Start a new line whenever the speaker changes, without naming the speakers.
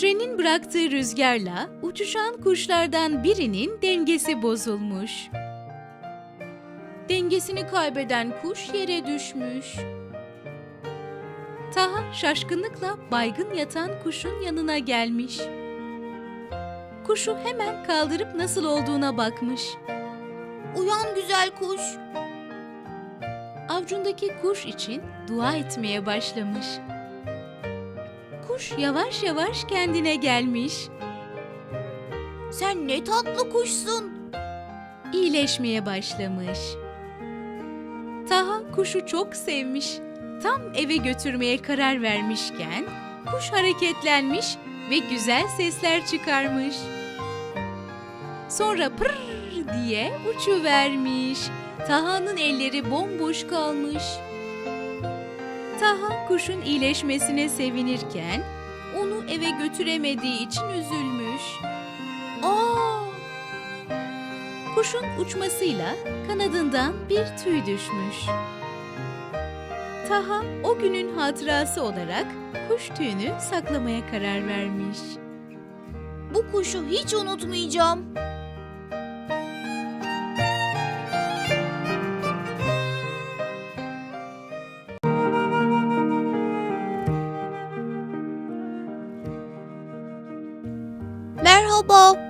Trenin bıraktığı rüzgarla uçuşan kuşlardan birinin dengesi bozulmuş. Dengesini kaybeden kuş yere düşmüş. Taha şaşkınlıkla baygın yatan kuşun yanına gelmiş. Kuşu hemen kaldırıp nasıl olduğuna bakmış.
Uyan güzel kuş.
Avcundaki kuş için dua etmeye başlamış. Kuş yavaş yavaş kendine gelmiş.
Sen ne tatlı kuşsun.
iyileşmeye başlamış. Taha kuşu çok sevmiş. Tam eve götürmeye karar vermişken kuş hareketlenmiş ve güzel sesler çıkarmış. Sonra pırr diye uçuvermiş. Taha'nın elleri bomboş kalmış. Taha kuşun iyileşmesine sevinirken onu eve götüremediği için üzülmüş.
Aa,
Kuşun uçmasıyla kanadından bir tüy düşmüş. Taha o günün hatırası olarak kuş tüyünü saklamaya karar vermiş.
bu kuşu hiç unutmayacağım. Merhaba.